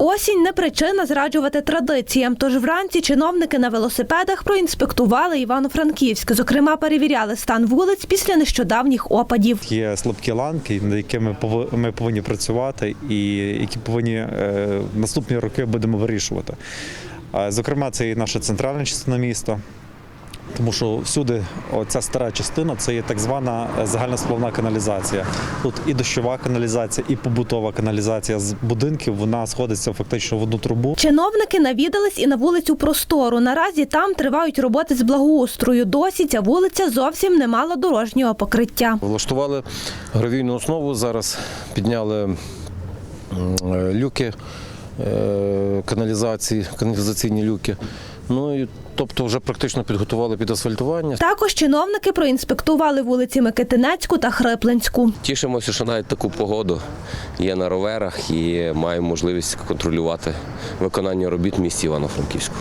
Осінь не причина зраджувати традиціям. Тож вранці чиновники на велосипедах проінспектували Івано-Франківськ. Зокрема, перевіряли стан вулиць після нещодавніх опадів. Є слабкі ланки, над якими ми повинні працювати, і які повинні е, наступні роки будемо вирішувати. Зокрема, це і наша центральна частина міста. Тому що всюди ця стара частина це є так звана е, загальносплавна каналізація. Тут і дощова каналізація, і побутова каналізація з будинків вона сходиться фактично в одну трубу. Чиновники навідались і на вулицю Простору. Наразі там тривають роботи з благоустрою. Досі ця вулиця зовсім не мала дорожнього покриття. Влаштували гравійну основу, зараз підняли е, люки е, каналізації, каналізаційні люки. Ну і тобто вже практично підготували під асфальтування. Також чиновники проінспектували вулиці Микитинецьку та Хриплинську. Тішимося, що навіть таку погоду є на роверах і маємо можливість контролювати виконання робіт в місті Івано-Франківську.